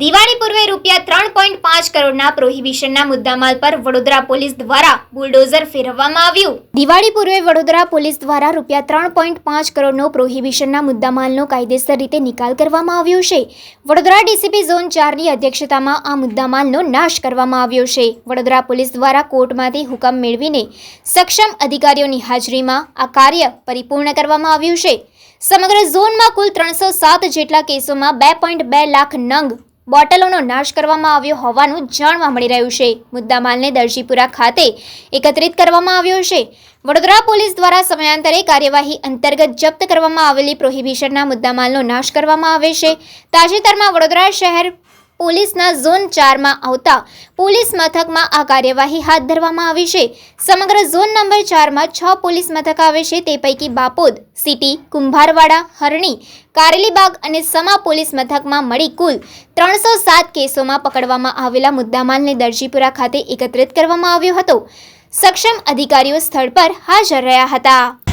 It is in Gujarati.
દિવાળી પૂર્વે રૂપિયા ત્રણ પોઈન્ટ પાંચ કરોડના પ્રોહિબિશનના મુદ્દામાલ પર વડોદરા પોલીસ દ્વારા બુલડોઝર ફેરવવામાં આવ્યું. દિવાળી પૂર્વે વડોદરા પોલીસ દ્વારા રૂપિયા ત્રણ પોઈન્ટ પાંચ કરોડનો પ્રોહિબિશનના મુદ્દામાલનો કાયદેસર રીતે નિકાલ કરવામાં આવ્યો છે. વડોદરા ડીસીપી ઝોન ચારની અધ્યક્ષતામાં આ મુદ્દામાલનો નાશ કરવામાં આવ્યો છે. વડોદરા પોલીસ દ્વારા કોર્ટમાંથી હુકમ મેળવીને સક્ષમ અધિકારીઓની હાજરીમાં આ કાર્ય પરિપૂર્ણ કરવામાં આવ્યું છે. સમગ્ર ઝોનમાં કુલ ત્રણસો સાત જેટલા કેસોમાં બે પોઈન્ટ બે લાખ નંગ બોટલોનો નાશ કરવામાં આવ્યો હોવાનું જાણવા મળી રહ્યું છે. મુદ્દામાલને દરજીપુરા ખાતે એકત્રિત કરવામાં આવ્યો છે. વડોદરા પોલીસ દ્વારા સમયાંતરે કાર્યવાહી અંતર્ગત જપ્ત કરવામાં આવેલી પ્રોહિબિશનના મુદ્દામાલનો નાશ કરવામાં આવે છે. તાજેતરમાં વડોદરા શહેર પોલીસના ઝોન ચારમાં આવતા પોલીસ મથકમાં આ કાર્યવાહી હાથ ધરવામાં આવી છે. સમગ્ર ઝોન નંબર ચારમાં છ પોલીસ મથક આવે છે. તે પૈકી બાપોદ, સિટી, કુંભારવાડા, હરણી, કારેલીબાગ અને સમા પોલીસ મથકમાં મળી કુલ ત્રણસો સાત કેસોમાં પકડવામાં આવેલા મુદ્દામાલને દરજીપુરા ખાતે એકત્રિત કરવામાં આવ્યો હતો. સક્ષમ અધિકારીઓ સ્થળ પર હાજર રહ્યા હતા.